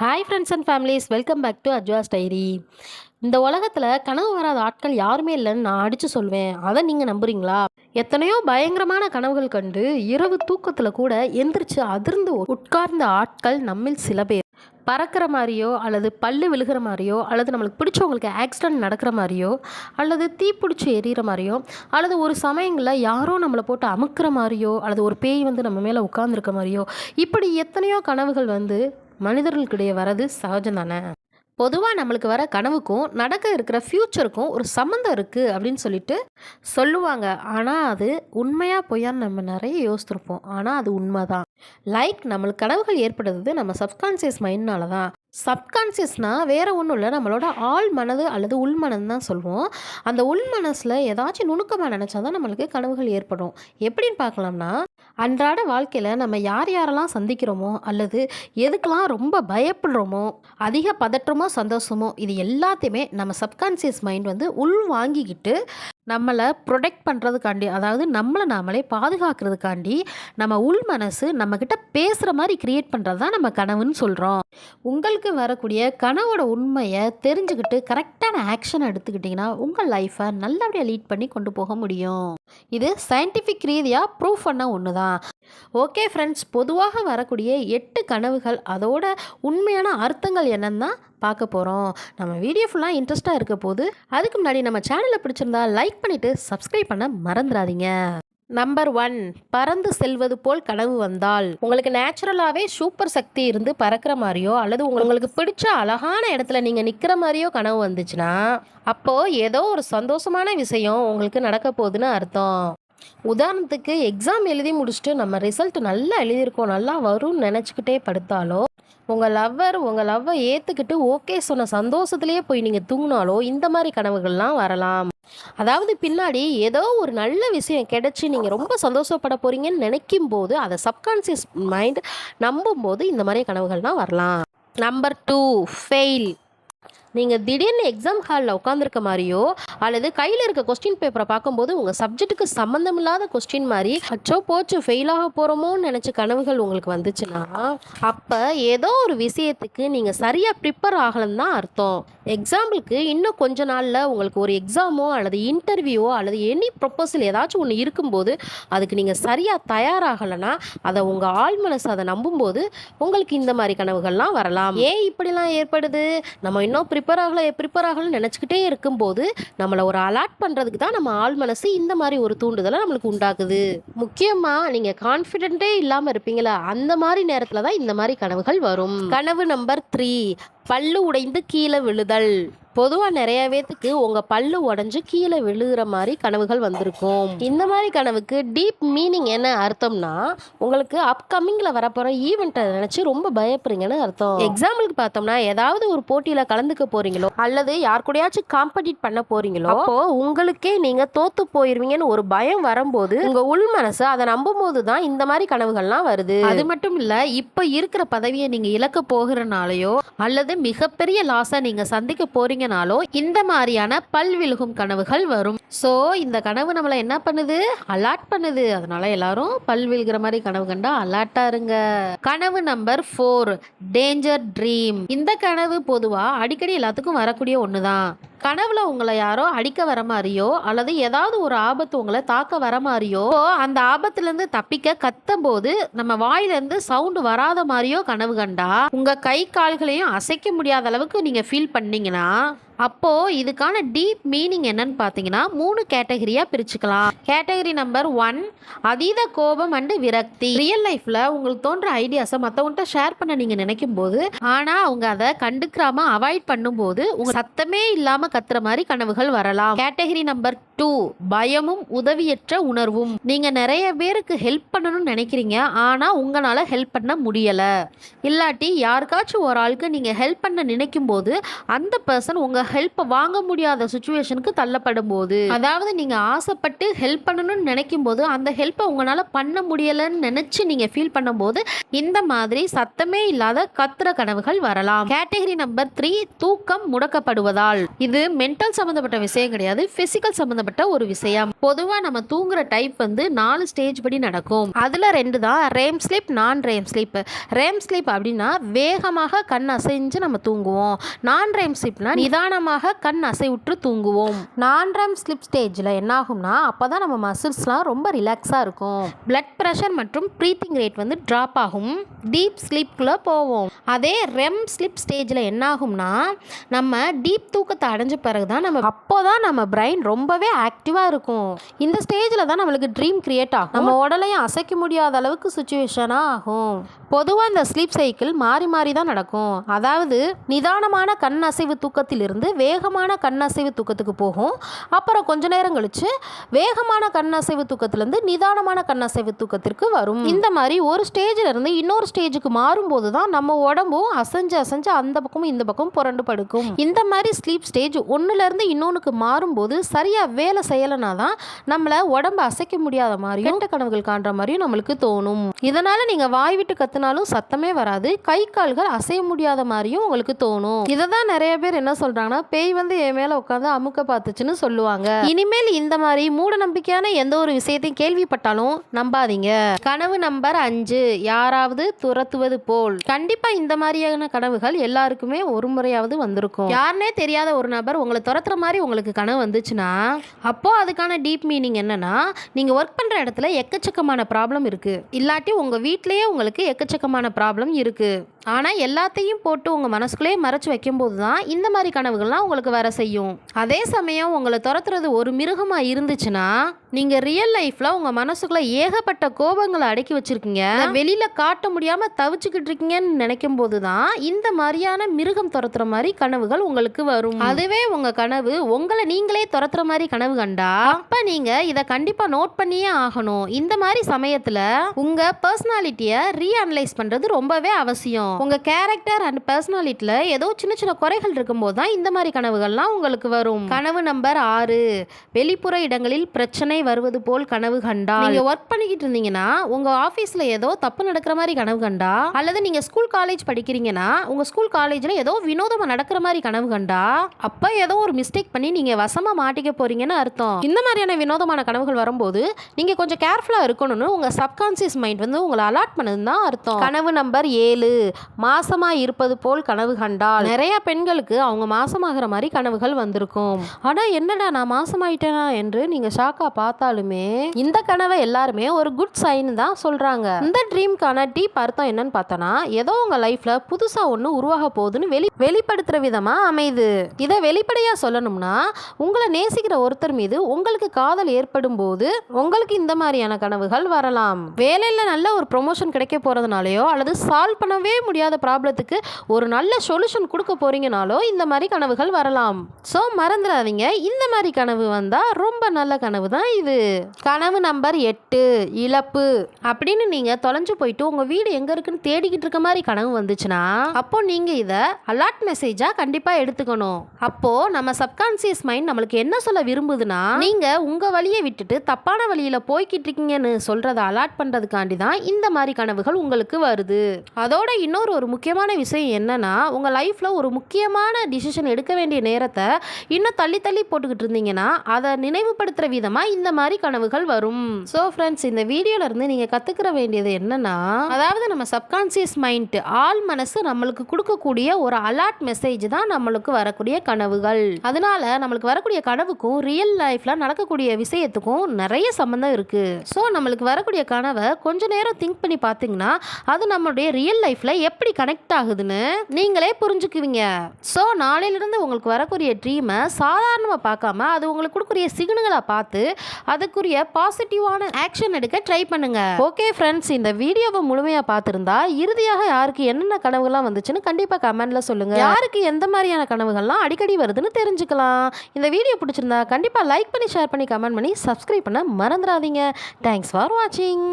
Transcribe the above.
Hi friends and families welcome back to Ajwas diary இந்த உலகத்தில் கனவு வராத ஆட்கள் யாருமே இல்லைன்னு நான் அடித்து சொல்வேன். அதை நீங்கள் நம்புறீங்களா? எத்தனையோ பயங்கரமான கனவுகள் கண்டு இரவு தூக்கத்தில் கூட எந்திரிச்சு அதிர்ந்து உட்கார்ந்த ஆட்கள் நம்மில் சில பேர். பறக்கிற மாதிரியோ அல்லது பல்லு விழுகிற மாதிரியோ அல்லது நம்மளுக்கு பிடிச்சவங்களுக்கு ஆக்சிடென்ட் நடக்கிற மாதிரியோ அல்லது தீப்பிடிச்சி எரியிற மாதிரியோ அல்லது ஒரு சமயங்களில் யாரோ நம்மளை போட்டு அமுக்கிற மாதிரியோ அல்லது ஒரு பேய் வந்து நம்ம மேலே உட்கார்ந்துருக்க மாதிரியோ இப்படி எத்தனையோ கனவுகள் வந்து மனிதர்களுக்கிடையே வரது சகஜம் தானே பொதுவாக நம்மளுக்கு வர கனவுக்கும் நடக்க இருக்கிற ஃப்யூச்சருக்கும் ஒரு சம்மந்தம் இருக்குது அப்படின்னு சொல்லிட்டு சொல்லுவாங்க. ஆனால் அது உண்மையாக பொய்யான்னு நம்ம நிறைய யோசிச்சிருப்போம் ஆனால் அது உண்மை தான் லைக் நம்மளுக்கு கனவுகள் ஏற்படுறது நம்ம சப்கான்சியஸ் மைண்ட்னால தான். சப்கான்சியஸ்னால் வேறு ஒன்றும் இல்லை நம்மளோட ஆள் மனது அல்லது உள் மனது தான் சொல்லுவோம் அந்த உள் மனசில் ஏதாச்சும் நுணுக்கமாக நினச்சா தான் நம்மளுக்கு கனவுகள் ஏற்படும். எப்படின்னு பார்க்கலாம்னா அன்றாட வாழ்க்கையில் நம்ம யார் யாரெல்லாம் சந்திக்கிறோமோ அல்லது எதுக்கெல்லாம் ரொம்ப பயப்படுறோமோ அதிக பதற்றமோ சந்தோஷமோ இது எல்லாத்தையுமே நம்ம சப்கான்சியஸ் மைண்ட் வந்து உள் வாங்கிக்கிட்டு நம்மளை ப்ரொடெக்ட் பண்ணுறதுக்காண்டி அதாவது நம்மளை நாமளே பாதுகாக்கிறதுக்காண்டி நம்ம உள் மனசு நம்மக்கிட்ட பேசுகிற மாதிரி க்ரியேட் பண்ணுறது தான் நம்ம கனவுன்னு சொல்கிறோம் உங்களுக்கு வரக்கூடிய கனவோட உண்மையை தெரிஞ்சுக்கிட்டு கரெக்டான ஆக்ஷன் எடுத்துக்கிட்டிங்கன்னா உங்கள் லைஃப்பை நல்லபடியாக லீட் பண்ணி கொண்டு போக முடியும். இது சயின்டிஃபிக் ரீதியாக ப்ரூவ் பண்ண ஒன்று தான் ஓகே ஃப்ரெண்ட்ஸ் பொதுவாக வரக்கூடிய எட்டு கனவுகள் அதோட உண்மையான அர்த்தங்கள் என்னன்னு தான் பார்க்க போகிறோம் நம்ம வீடியோ ஃபுல்லாக இன்ட்ரெஸ்ட்டாக இருக்க போது அதுக்கு முன்னாடி நம்ம சேனலை பிடிச்சிருந்தா லைக் பண்ணிவிட்டு சப்ஸ்கிரைப் பண்ண மறந்துடாதீங்க. நம்பர் ஒன் பறந்து செல்வது போல் கனவு வந்தால். உங்களுக்கு நேச்சுரலாகவே சூப்பர் சக்தி இருந்து பறக்கிற மாதிரியோ அல்லது உங்களுக்கு பிடிச்ச அழகான இடத்துல நீங்கள் நிற்கிற மாதிரியோ கனவு வந்துச்சுன்னா அப்போது ஏதோ ஒரு சந்தோஷமான விஷயம் உங்களுக்கு நடக்க போகுதுன்னு அர்த்தம். உதாரணத்துக்கு எக்ஸாம் எழுதி முடிச்சுட்டு நம்ம ரிசல்ட் நல்லா எழுதியிருக்கோம் நல்லா வரும்னு நினச்சிக்கிட்டே படுத்தாலோ உங்கள் லவ்வர் உங்கள் லவ்வை ஏற்றுக்கிட்டு ஓகே சொன்ன சந்தோஷத்துலேயே போய் நீங்கள் தூங்கினாலோ இந்த மாதிரி கனவுகள்லாம் வரலாம். அதாவது பின்னாடி ஏதோ ஒரு நல்ல விஷயம் கிடைச்சி நீங்கள் ரொம்ப சந்தோஷப்பட போகிறீங்கன்னு நினைக்கும் போது அதை சப்கான்சியஸ் மைண்ட் நம்பும் போது இந்த மாதிரி கனவுகள்லாம் வரலாம். நம்பர் டூ ஃபெயில் நீங்கள் திடீர்னு எக்ஸாம் ஹாலில் உட்காந்துருக்க மாதிரியோ அல்லது கையில் இருக்க கொஸ்டின் பேப்பரை பார்க்கும்போது உங்கள் சப்ஜெக்ட்டுக்கு சம்மந்தமில்லாத கொஸ்டின் மாதிரி அச்சோ போச்சு ஃபெயிலாக போகிறோமோன்னு நினச்ச கனவுகள் உங்களுக்கு வந்துச்சுன்னா அப்போ ஏதோ ஒரு விஷயத்துக்கு நீங்கள் சரியாக ப்ரிப்பேர் ஆகலன்னு தான் அர்த்தம். எக்ஸாம்பிளுக்கு இன்னும் கொஞ்ச நாளில் உங்களுக்கு ஒரு எக்ஸாமோ அல்லது இன்டர்வியூவோ அல்லது எனி ப்ரொப்போசல் ஏதாச்சும் ஒன்று இருக்கும்போது அதுக்கு நீங்கள் சரியாக தயாராகலைன்னா அதை உங்கள் ஆள் மனசு அதை நம்பும்போது உங்களுக்கு இந்த மாதிரி கனவுகள்லாம் வரலாம். ஏன் இப்படிலாம் ஏற்படுது? நம்ம இன்னும் ப்ரிப்பேர் ஆகலை ப்ரிப்பேர் ஆகலன்னு நினச்சிக்கிட்டே இருக்கும்போது நம்மளை ஒரு அலாட் பண்ணுறதுக்கு தான் நம்ம ஆள் மனசு இந்த மாதிரி ஒரு தூண்டுதலை நம்மளுக்கு உண்டாக்குது. முக்கியமாக நீங்கள் கான்ஃபிடென்ட்டே இல்லாமல் இருப்பீங்களா அந்த மாதிரி நேரத்தில் தான் இந்த மாதிரி கனவுகள் வரும். கனவு நம்பர் த்ரீ பல்லு உடைந்து கீழே விழுதல். பொதுவாக நிறைய பேத்துக்கு உங்கள் பல்லு உடஞ்சி கீழே விழுகிற மாதிரி கனவுகள் வந்திருக்கும். இந்த மாதிரி கனவுக்கு டீப் மீனிங் என்ன அர்த்தம்னா உங்களுக்கு அப்கமிங்கில் வரப்போகிற ஈவெண்ட்டை நினச்சி ரொம்ப பயப்படுறீங்கன்னு அர்த்தம். எக்ஸாம்பிளுக்கு பார்த்தோம்னா ஏதாவது ஒரு போட்டியில் கலந்துக்க போகிறீங்களோ அல்லது யார் கூடயாச்சும் காம்படிட் பண்ண போகிறீங்களோ அப்போ உங்களுக்கே நீங்கள் தோத்து போயிடுவீங்கன்னு ஒரு பயம் வரும்போது உங்கள் உள் மனசு அதை நம்பும் போது தான் இந்த மாதிரி கனவுகள்லாம் வருது. அது மட்டும் இல்லை இப்போ இருக்கிற பதவியை நீங்கள் இழக்க போகிறனாலையோ அல்லது மிகப்பெரிய லாஸை நீங்கள் சந்திக்க போகிறீங்க நாளோ இந்த மாதிரியான பல் விழுகும் கனவுகள் வரும். ஸோ இந்த கனவு நம்மளை என்ன பண்ணுது? அலாட் பண்ணுது. அதனால எல்லாரும் பல் விழுகிற மாதிரி கனவு கண்டா அலாட்டா இருங்க. கனவு நம்பர் ஃபோர் டேஞ்சர் ட்ரீம் இந்த கனவு பொதுவாக அடிக்கடி எல்லாத்துக்கும் வரக்கூடிய ஒன்று தான் கனவுல உங்களை யாரோ அடிக்க வர மாதிரியோ அல்லது ஏதாவது ஒரு ஆபத்து உங்களை தாக்க வர மாதிரியோ அந்த ஆபத்துலேருந்து தப்பிக்க கத்தும் போது நம்ம வாயிலேருந்து சவுண்டு வராத மாதிரியோ கனவு கண்டா உங்க கை கால்களையும் அசைக்க முடியாத அளவுக்கு நீங்க ஃபீல் பண்ணீங்கன்னா அப்போது இதுக்கான டீப் மீனிங் என்னன்னு பார்த்தீங்கன்னா மூணு கேட்டகரியாக பிரிச்சுக்கலாம். கேட்டகரி நம்பர் ஒன் அதீத கோபம் அண்டு விரக்தி. ரியல் லைஃப்பில் உங்களுக்கு தோன்ற ஐடியாஸை மற்றவங்கள்ட்ட ஷேர் பண்ண நீங்கள் நினைக்கும் போது ஆனால் அவங்க அதை கண்டுக்கிறாம அவாய்ட் பண்ணும்போது உங்க சத்தமே இல்லாமல் கத்துற மாதிரி கனவுகள் வரலாம். கேட்டகரி நம்பர் டூ பயமும் உதவியற்ற உணர்வும். நீங்கள் நிறைய பேருக்கு ஹெல்ப் பண்ணணும்னு நினைக்கிறீங்க ஆனால் உங்களால் ஹெல்ப் பண்ண முடியல. இல்லாட்டி யாருக்காச்சும் ஒரு ஆளுக்கு நீங்கள் ஹெல்ப் பண்ண நினைக்கும் போது அந்த பர்சன் உங்கள் ஹெல்ப்பை வாங்க முடியாத சுச்சுவேஷனுக்கு தள்ளப்படும் போது அதாவது நீங்கள் ஆசைப்பட்டு ஹெல்ப் பண்ணணும்னு நினைக்கும் போது அந்த ஹெல்ப்பை உங்களால் பண்ண முடியலைன்னு நினச்சி நீங்கள் ஃபீல் பண்ணும்போது இந்த மாதிரி சத்தமே இல்லாத கத்துற கனவுகள் வரலாம். கேட்டகரி நம்பர் த்ரீ தூக்கம் முடக்கப்படுவதால். இது மென்டல் சம்மந்தப்பட்ட விஷயம் கிடையாது பிசிக்கல் சம்மந்தப்பட்ட ஒரு விஷயம். பொதுவாக நம்ம தூங்குற டைப் வந்து நாலு ஸ்டேஜ் படி நடக்கும். அதில் ரெண்டு தான் REM sleep non REM sleep REM sleep அப்படின்னா வேகமாக கண் அசைஞ்சு நம்ம தூங்குவோம். நான் ரேம் ஸ்லீப்னா நிதானமாக கண் அசைவுற்று தூங்குவோம். நான் ரேம் ஸ்லீப் ஸ்டேஜில் என்ன ஆகும்னா அப்போ தான் நம்ம மசில்ஸ்லாம் ரொம்ப ரிலாக்ஸாக இருக்கும். பிளட் ப்ரெஷர் மற்றும் ப்ரீத்திங் ரேட் வந்து ட்ராப் ஆகும். டீப் ஸ்லீப்குள்ளே போவோம். அதே ரெம் ஸ்லீப் ஸ்டேஜில் என்ன ஆகும்னா நம்ம டீப் தூக்கத்தை அடைஞ்ச பிறகு தான் நம்ம அப்போ தான் நம்ம பிரைன் ரொம்பவே ஆக்டிவாக இருக்கும். இந்த ஸ்டேஜில் தான் நம்மளுக்கு ட்ரீம் கிரியேட் ஆகும். நம்ம உடலையும் அசைக்க முடியாத அளவுக்கு சுச்சுவேஷனாக ஆகும். பொதுவாக இந்த ஸ்லீப் சைக்கிள் மாறி மாறி தான் நடக்கும். அதாவது நிதானமான கண் அசைவு தூக்கத்திலிருந்து வேகமான கண் அசைவு தூக்கத்துக்கு போகும். அப்புறம் கொஞ்ச நேரம் கழிச்சு வேகமான கண் அசைவு தூக்கத்திலேருந்து நிதானமான கண் அசைவு தூக்கத்திற்கு வரும். இந்த மாதிரி ஒரு ஸ்டேஜில் இருந்து இன்னொரு ஸ்டேஜுக்கு மாறும்போது தான் நம்ம உடம்பும் அசைஞ்சு அசைஞ்சு அந்த பக்கமும் இந்த பக்கம் புரண்டு படுக்கும். இந்த மாதிரி ஸ்லீப் ஸ்டேஜ் ஒன்றுலேருந்து இன்னொன்றுக்கு மாறும்போது சரியாக வேலை செய்யலைனா தான் நம்மளை உடம்பு அசைக்க முடியாத மாதிரியும் கெட்ட கனவுகள் காண்ற மாதிரியும் நம்மளுக்கு தோணும். இதனால் நீங்கள் வாய் விட்டு கத்துனாலும் சத்தமே வராது. கை கால்கள் அசைய முடியாத மாதிரியும் உங்களுக்கு தோணும். இதை தான் நிறைய பேர் என்ன சொல்கிறாங்கன்னா பேய் வந்து என் மேலே உட்காந்து அமுக்க பார்த்துச்சுன்னு சொல்லுவாங்க. இனிமேல் இந்த மாதிரி மூட நம்பிக்கையான எந்த ஒரு விஷயத்தையும் கேள்விப்பட்டாலும் நம்பாதீங்க. கனவு நம்பர் அஞ்சு. யாராவது துரத்துவது போல். கண்டிப்பா இந்த மாதிரியான கனவுகள் எல்லாருக்குமே ஒரு முறையாவது வந்திருக்கும். யாருனே தெரியாத ஒரு நபர் உங்களை துரத்துற மாதிரி உங்களுக்கு கனவு வந்துச்சுன்னா அப்போ அதுக்கான டீப் மீனிங் என்னன்னா நீங்க ஒர்க் பண்ற இடத்துல எக்கச்சக்கமான ப்ராப்ளம் இருக்கு. இல்லாட்டி உங்க வீட்லயே உங்களுக்கு எக்கச்சக்கமான ப்ராப்ளம் இருக்கு. ஆனால் எல்லாத்தையும் போட்டு உங்கள் மனசுக்குள்ளேயே மறைச்சி வைக்கும்போது தான் இந்த மாதிரி கனவுகள்லாம் உங்களுக்கு வர செய்யும். அதே சமயம் உங்களை துரத்துறது ஒரு மிருகமாக இருந்துச்சுன்னா நீங்கள் ரியல் லைஃப்பில் உங்கள் மனசுக்குள்ளே ஏகப்பட்ட கோபங்களை அடக்கி வச்சுருக்கீங்க. வெளியில் காட்ட முடியாமல் தவிச்சுக்கிட்டு இருக்கீங்கன்னு நினைக்கும் போது தான் இந்த மாதிரியான மிருகம் துரத்துற மாதிரி கனவுகள் உங்களுக்கு வரும். அதுவே உங்கள் கனவு உங்களை நீங்களே துரத்துற மாதிரி கனவு கண்டா அப்போ நீங்கள் இதை கண்டிப்பாக நோட் பண்ணியே ஆகணும். இந்த மாதிரி சமயத்தில் உங்கள் பர்சனாலிட்டியை ரீஅனலைஸ் பண்ணுறது ரொம்பவே அவசியம். உங்கள் கேரக்டர் அண்ட் பர்சனாலிட்டியில் ஏதோ சின்ன சின்ன குறைகள் இருக்கும்போது தான் இந்த மாதிரி கனவுகள்லாம் உங்களுக்கு வரும். கனவு நம்பர் ஆறு. வெளிப்புற இடங்களில் பிரச்சனை வருவது போல் கனவு கண்டா நீங்கள் ஒர்க் பண்ணிக்கிட்டு இருந்தீங்கன்னா உங்கள் ஆஃபீஸில் ஏதோ தப்பு நடக்கிற மாதிரி கனவு கண்டா அல்லது நீங்கள் ஸ்கூல் காலேஜ் படிக்கிறீங்கன்னா உங்கள் ஸ்கூல் காலேஜில் ஏதோ வினோதமாக நடக்கிற மாதிரி கனவு கண்டா அப்போ ஏதோ ஒரு மிஸ்டேக் பண்ணி நீங்கள் வசமாக மாட்டிக்க போறீங்கன்னு அர்த்தம். இந்த மாதிரியான வினோதமான கனவுகள் வரும்போது நீங்க கொஞ்சம் கேர்ஃபுல்லா இருக்கணும்னு உங்க சப்கான்சியஸ் மைண்ட் வந்து உங்களை அலாட் பண்ணது தான் அர்த்தம். கனவு நம்பர் ஏழு. மாசமா இருப்பது போல் கனவு கண்டால். நிறைய பெண்களுக்கு அவங்க மாசமாகிற மாதிரி கனவுகள் வந்திருக்கும். ஆனா என்னடா நான் மாசமாயிட்டேனா என்று நீங்க ஷாக்கா பார்த்தாலுமே இந்த கனவை எல்லாருமே ஒரு குட் சைன் தான் சொல்றாங்க. இந்த ட்ரீம்க்கான டீப் அர்த்தம் என்னன்னு பார்த்தோன்னா ஏதோ உங்க லைஃப்ல புதுசா ஒன்று உருவாக போகுதுன்னு வெளி வெளிப்படுத்துற விதமா அமையுது இதை வெளிப்படையா சொல்லணும்னா உங்களை நேசிக்கிற ஒருத்தர் மீது உங்களுக்கு காதல் ஏற்படும் போது உங்களுக்கு இந்த மாதிரியான கனவுகள் வரலாம். வேலையில் நல்ல ஒரு ப்ரொமோஷன் கிடைக்க போகிறதுனாலையோ அல்லது சால்வ் பண்ணவே முடியாத ப்ராப்ளத்துக்கு ஒரு நல்ல சொல்யூஷன் கொடுக்க போறீங்கனாலோ இந்த மாதிரி கனவுகள் வரலாம். ஸோ மறந்துடாதீங்க. இந்த மாதிரி கனவு வந்தால் ரொம்ப நல்ல கனவு தான் இது. கனவு நம்பர் எட்டு இழப்பு அப்படின்னு நீங்கள் தொலைஞ்சு போயிட்டு உங்கள் வீடு எங்கே இருக்குன்னு தேடிக்கிட்டு இருக்க மாதிரி கனவு வந்துச்சுன்னா அப்போ நீங்கள் இதை அலர்ட் மெசேஜாக கண்டிப்பாக எடுத்துக்கணும். அப்போ நம்ம சப்கான்சியஸ் மைண்ட் நம்மளுக்கு என்ன சொல்ல விரும்புதுன்னா நீங்கள் உங்கள் வழியை விட்டுட்டு தப்பான வழியில் போய்கிட்டு இருக்கீங்கன்னு சொல்கிறத அலாட் பண்ணுறதுக்காண்டி தான் இந்த மாதிரி கனவுகள் உங்களுக்கு வருது. அதோட இன்னும் இன்னொரு ஒரு முக்கியமான விஷயம் என்னென்னா உங்கள் லைஃப்பில் ஒரு முக்கியமான டிசிஷன் எடுக்க வேண்டிய நேரத்தை இன்னும் தள்ளி தள்ளி போட்டுக்கிட்டு இருந்தீங்கன்னா அதை நினைவுபடுத்துகிற விதமாக இந்த மாதிரி கனவுகள் வரும். ஸோ ஃப்ரெண்ட்ஸ் இந்த வீடியோலேருந்து நீங்கள் கற்றுக்கிற வேண்டியது என்னென்னா அதாவது நம்ம சப்கான்சியஸ் மைண்ட் ஆள் மனசு நம்மளுக்கு கொடுக்கக்கூடிய ஒரு அலர்ட் மெசேஜ் தான் நம்மளுக்கு வரக்கூடிய கனவுகள். அதனால நம்மளுக்கு வரக்கூடிய கனவுக்கும் ரியல் லைஃப்ல நடக்கக்கூடிய விஷயத்துக்கும் நிறைய சம்மந்தம் இருக்கு. ஸோ நம்மளுக்கு வரக்கூடிய கனவை கொஞ்ச நேரம் திங்க் பண்ணி பார்த்தீங்கன்னா அது நம்மளுடைய ரியல் லைஃப்ல எப்படி கனெக்ட் ஆகுதுன்னு நீங்களே புரிஞ்சுக்குவீங்க. ஸோ நாளையிலிருந்து உங்களுக்கு வரக்கூடிய ட்ரீமை சாதாரணமாக பார்க்காம அது உங்களுக்கு கொடுக்குரிய சிக்னல்களை பார்த்து அதுக்குரிய பாசிட்டிவான ஆக்ஷன் எடுக்க ட்ரை பண்ணுங்க. ஓகே ஃப்ரெண்ட்ஸ் இந்த வீடியோவை முழுமையாக பார்த்துருந்தா இறுதியாக யாருக்கு என்னென்ன கனவுகள்லாம் வந்துச்சுன்னு கண்டிப்பாக கமெண்ட்ல சொல்லுங்க. யாருக்கு எந்த மாதிரியான கனவுகள்லாம் அடிக்கடி வருதுன்னு தெரிஞ்சுக்கலாம். இந்த வீடியோ பிடிச்சிருந்தா கண்டிப்பாக லைக் பண்ணி ஷேர் பண்ணி கமெண்ட் பண்ணி சப்ஸ்கிரைப் பண்ண மறந்துடாதீங்க தேங்க்ஸ் ஃபார் வாட்சிங்